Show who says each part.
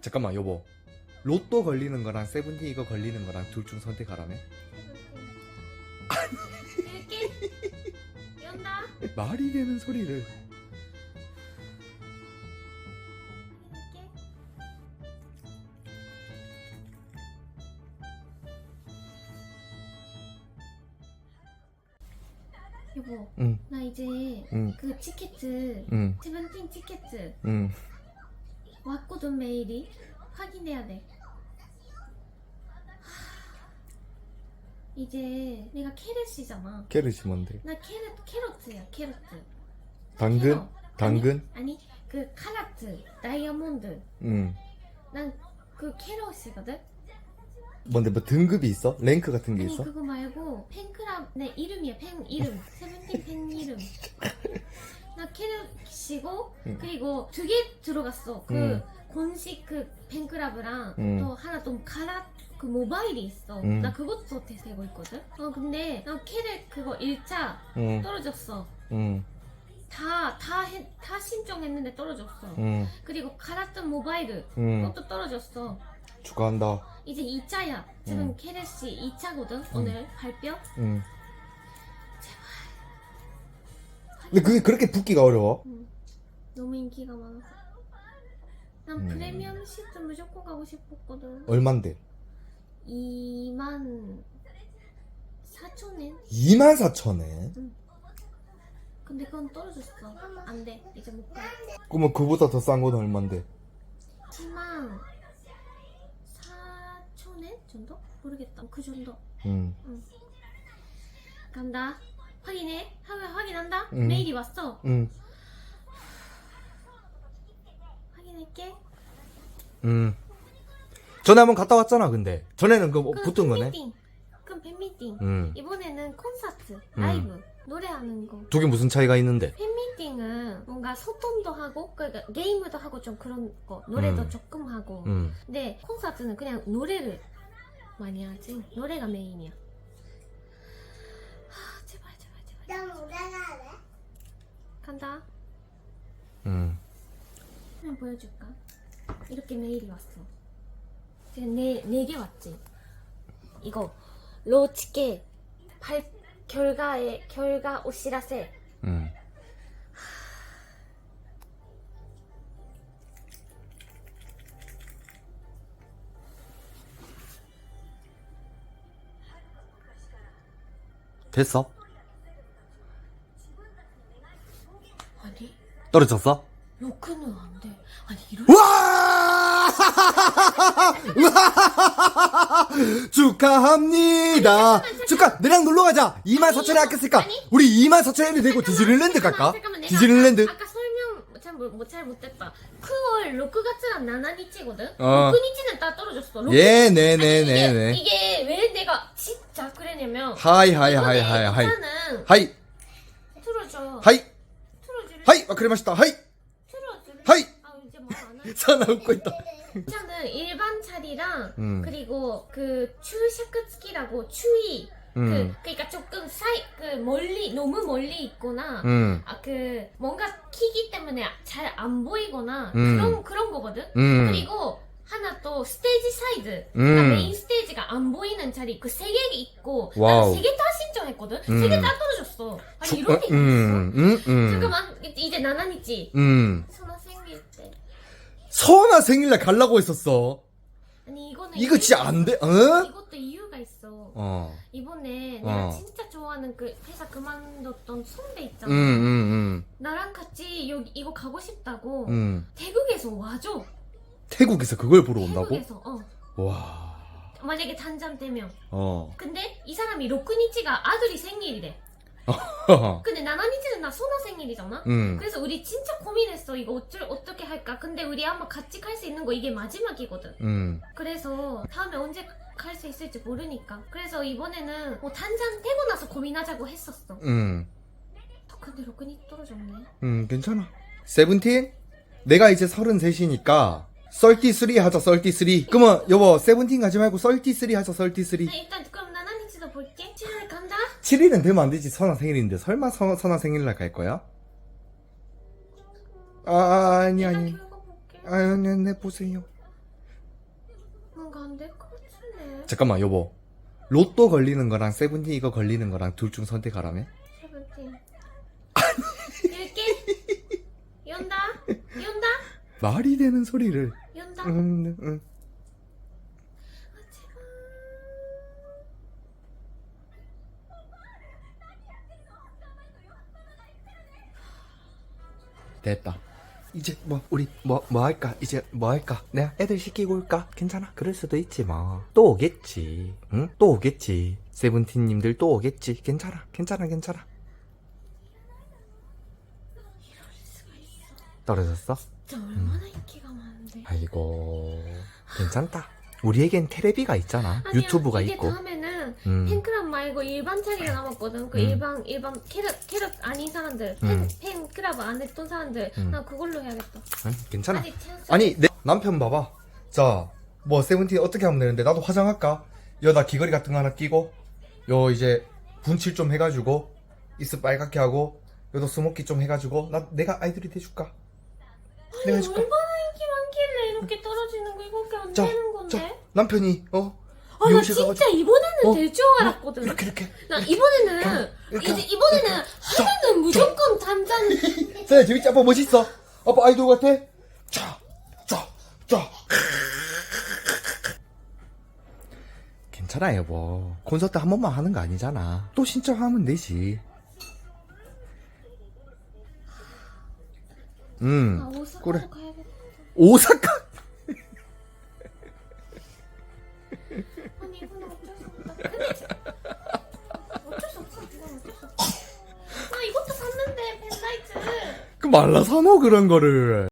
Speaker 1: 잠깐만 여보. 로또 걸리는 거랑 세븐틴 이거 걸리는 거랑 둘 중 선택하라며?
Speaker 2: 이렇게 연다.
Speaker 1: 말이 되는 소리를.
Speaker 2: 이렇게 여보
Speaker 1: 응.
Speaker 2: 나 이제
Speaker 1: 응,
Speaker 2: 그 티켓트
Speaker 1: 응,
Speaker 2: 세븐틴 티켓트
Speaker 1: 응.
Speaker 2: 왔거든 메일이 확인해야 돼 하, 이제 내가 캐럿이잖아
Speaker 1: 캐럿이 뭔데?
Speaker 2: 나 캐럿 캐럿이야 캐럿
Speaker 1: 당근?
Speaker 2: 캐럿.
Speaker 1: 당근?
Speaker 2: 아니, 아니 그 카라트 다이아몬드 응난그 캐럿이거든
Speaker 1: 뭔데 뭐 등급이 있어? 랭크 같은 게
Speaker 2: 아니
Speaker 1: 있어?
Speaker 2: 그거 말고 팬클럽 내 이름이야 팬 이름 세븐틴 팬 이름 나 캐럿이고
Speaker 1: 응.
Speaker 2: 그리고 두 개 들어갔어. 그
Speaker 1: 응.
Speaker 2: 공식 그 팬클럽이랑
Speaker 1: 응.
Speaker 2: 또 하나 좀 카라 그 모바일이 있어.
Speaker 1: 응.
Speaker 2: 나 그것도 대세고 있거든? 어 근데 나 캐럿 그거 1차
Speaker 1: 응,
Speaker 2: 떨어졌어.
Speaker 1: 응,
Speaker 2: 다다다 다 신청했는데 떨어졌어.
Speaker 1: 응,
Speaker 2: 그리고 카라트 모바일
Speaker 1: 응.
Speaker 2: 그것도 떨어졌어.
Speaker 1: 축하한다.
Speaker 2: 이제 2차야. 지금
Speaker 1: 응.
Speaker 2: 캐럿이 2차거든 오늘 발표?
Speaker 1: 응 근데 그게 그렇게 붙기가 어려워?
Speaker 2: 음, 너무 인기가 많아서. 난
Speaker 1: 음.
Speaker 2: 프리미엄 시트 무조건 가고 싶었거든.
Speaker 1: 얼만데?
Speaker 2: 2만 4천엔?
Speaker 1: 24,000엔?
Speaker 2: 근데 그건 떨어졌어. 안 돼. 이제 못 가.
Speaker 1: 그러면 그보다 더 싼 건 얼만데?
Speaker 2: 10만 4천엔 정도? 모르겠다. 그 정도.
Speaker 1: 응.
Speaker 2: 간다 확인해? 확인, 확인한다?
Speaker 1: 음.
Speaker 2: 메일이 왔어?
Speaker 1: 응,
Speaker 2: 확인할게.
Speaker 1: 응. 전에 한번 갔다 왔잖아 근데. 전에는 그뭐
Speaker 2: 그건
Speaker 1: 붙은 거네?
Speaker 2: 팬미팅. 그건 팬미팅.
Speaker 1: 응.
Speaker 2: 이번에는 콘서트
Speaker 1: 음.
Speaker 2: 라이브 노래하는 거.
Speaker 1: 두 개 무슨 차이가 있는데?
Speaker 2: 팬미팅은 뭔가 소통도 하고 그러니까 게임도 하고 좀 그런 거 노래도
Speaker 1: 음.
Speaker 2: 조금 하고.
Speaker 1: 응.
Speaker 2: 근데 콘서트는 그냥 노래를 많이 하지. 노래가 메인이야 간다
Speaker 1: 응.
Speaker 2: 그냥 보여줄까 이렇게 메일이 왔어 지금 네, 네개 왔지 이거 로치케 발 결과의 결과 오시라세
Speaker 1: 응. 됐어?
Speaker 2: 아니
Speaker 1: 떨어졌어?
Speaker 2: 로크는 안 돼 아니 이럴
Speaker 1: 와! 축하합니다. 축하. 내랑 놀러 가자. 2만 4천에 아꼈으니까
Speaker 2: 아니.
Speaker 1: 우리 2만 4천에 되고 디즈니랜드 갈까?
Speaker 2: 잠깐만, 내가
Speaker 1: 디즈니랜드.
Speaker 2: 아까, 아까 설명 잘못잘 못했다. 9월 6月가 나나니치거든.
Speaker 1: 어.
Speaker 2: 6日는 다 떨어졌어. 로-
Speaker 1: 예, 네,
Speaker 2: 아니,
Speaker 1: 네,
Speaker 2: 이게,
Speaker 1: 네, 네.
Speaker 2: 이게 왜 내가 진짜 그랬냐면
Speaker 1: 하이, 하이, 하이, 하이, 하이.
Speaker 2: 일단은
Speaker 1: 하이,
Speaker 2: 틀어줘.
Speaker 1: 하이, 하이. 아. 하이.
Speaker 2: 아 이제 말안 해.
Speaker 1: 사나 웃고 있다.
Speaker 2: 일단은 일반 차리랑
Speaker 1: 음.
Speaker 2: 그리고 그 추샤크츠키라고 추위.
Speaker 1: 음.
Speaker 2: 그 그러니까 조금 사이 그 멀리 너무 멀리 있거나
Speaker 1: 음.
Speaker 2: 아 그 뭔가 키기 때문에 잘 안 보이거나
Speaker 1: 음.
Speaker 2: 그런 그런 거거든.
Speaker 1: 음.
Speaker 2: 그리고 하나 또 스테이지 사이드
Speaker 1: 음.
Speaker 2: 그러니까 메인 스테이지가 안 보이는 자리 그 세 개 있고
Speaker 1: 와우.
Speaker 2: 나세 개 다 신청했거든.
Speaker 1: 음.
Speaker 2: 세 개 다 떨어 졌어. 아니 이런 게 있어?
Speaker 1: 음, 음, 음.
Speaker 2: 잠깐만 이제 나나니치
Speaker 1: 음.
Speaker 2: 선아 생길 때
Speaker 1: 서원아 생일날 가려고 했었어.
Speaker 2: 아니 이거는
Speaker 1: 이거
Speaker 2: 이유-
Speaker 1: 진짜 안 돼, 어?
Speaker 2: 이것도 이유가 있어.
Speaker 1: 어.
Speaker 2: 이번에
Speaker 1: 어.
Speaker 2: 내가 진짜 좋아하는 그 회사 그만뒀던 선배 있잖아.
Speaker 1: 음, 음,
Speaker 2: 나랑 같이 여기 이거 가고 싶다고
Speaker 1: 음. 음.
Speaker 2: 태국에서 와줘.
Speaker 1: 태국에서 그걸 보러 온다고?
Speaker 2: 태국에서 어.
Speaker 1: 와.
Speaker 2: 만약에 단장되면
Speaker 1: 어.
Speaker 2: 근데 이 사람이 로크니치가 아들이 생일이래 근데 나나니치는 나 소나 생일이잖아
Speaker 1: 음.
Speaker 2: 그래서 우리 진짜 고민했어 이거 어쩔, 어떻게 할까 근데 우리 아마 같이 갈 수 있는 거 이게 마지막이거든
Speaker 1: 음.
Speaker 2: 그래서 다음에 언제 갈 수 있을지 모르니까 그래서 이번에는 뭐 단장 되고 나서 고민하자고 했었어
Speaker 1: 음.
Speaker 2: 어, 근데 로크니 떨어졌네
Speaker 1: 음, 괜찮아. 세븐틴? 내가 이제 33이니까 썰티3 하자, 썰티3. 그러면 여보, 세븐틴 가지 말고 썰티3 하자, 썰티3.
Speaker 2: 아, 일단 그럼 나나니치도 볼게 7월 간다
Speaker 1: 7일은 되면 안 되지, 선아 생일인데. 설마 선, 선아 생일날 갈 거야? 아, 아, 아니,
Speaker 2: 내가
Speaker 1: 아니. 아니, 아니, 네, 보세요.
Speaker 2: 뭔가 안될것 같은데.
Speaker 1: 잠깐만 여보 로또 걸리는 거랑 세븐틴 이거 걸리는 거랑 둘 중 선택하라면?
Speaker 2: 세븐틴. 이렇게 연다 연다
Speaker 1: 말이 되는 소리를
Speaker 2: 연다.
Speaker 1: 음, 음. 됐다. 이제 뭐 우리 뭐뭐 할까? 이제 뭐 할까? 내가 애들 시키고 올까? 괜찮아? 그럴 수도 있지 뭐 또 오겠지. 응 또 오겠지. 세븐틴님들 또 오겠지. 괜찮아. 괜찮아 괜찮아. 떨어졌어?
Speaker 2: 진짜 얼마나 인기가 많은데.
Speaker 1: 아이고. 괜찮다. 우리에겐 테레비가 있잖아.
Speaker 2: 아니야,
Speaker 1: 유튜브가
Speaker 2: 이게
Speaker 1: 있고.
Speaker 2: 다음에는
Speaker 1: 음.
Speaker 2: 팬클럽 말고 일반 차기가 남았거든. 그
Speaker 1: 음.
Speaker 2: 일반 일반 캐럿 캐럿 아닌 사람들, 팬
Speaker 1: 음.
Speaker 2: 팬클럽 안 했던 사람들,
Speaker 1: 음.
Speaker 2: 나 그걸로 해야겠다.
Speaker 1: 응, 괜찮아
Speaker 2: 아직 찬스.
Speaker 1: 아니 내 남편 봐봐 자 뭐 세븐틴 어떻게 하면 되는데 나도 화장할까 여기다 귀걸이 같은 거 하나 끼고 요 이제 분칠 좀 해가지고 이스 빨갛게 하고 여기도 스모키 좀 해가지고 나 내가 아이들이 돼줄까
Speaker 2: 아니
Speaker 1: 내가 해줄까
Speaker 2: 얼마나 인기 많길래 이렇게 떨어지는 거 이거밖에 안
Speaker 1: 자,
Speaker 2: 되는 건데?
Speaker 1: 자 남편이 어
Speaker 2: 아나
Speaker 1: 미용실
Speaker 2: 진짜
Speaker 1: 가가지고-
Speaker 2: 이번에는
Speaker 1: 어?
Speaker 2: 될 줄 알았거든.
Speaker 1: 이렇게 이렇게
Speaker 2: 나 이번에는
Speaker 1: 이렇게
Speaker 2: 이제 이번에는 하면은 무조건 단짠.
Speaker 1: 자 재밌지? 아빠 멋있어. 아빠 아이돌 같아? 쫙쫙쫙 괜찮아 여보. 콘서트 한 번만 하는 거 아니잖아. 또 신청하면 되지.
Speaker 2: 음아 오사카도
Speaker 1: 그래.
Speaker 2: 가야겠다.
Speaker 1: 오사카 말라 사노 그런 거를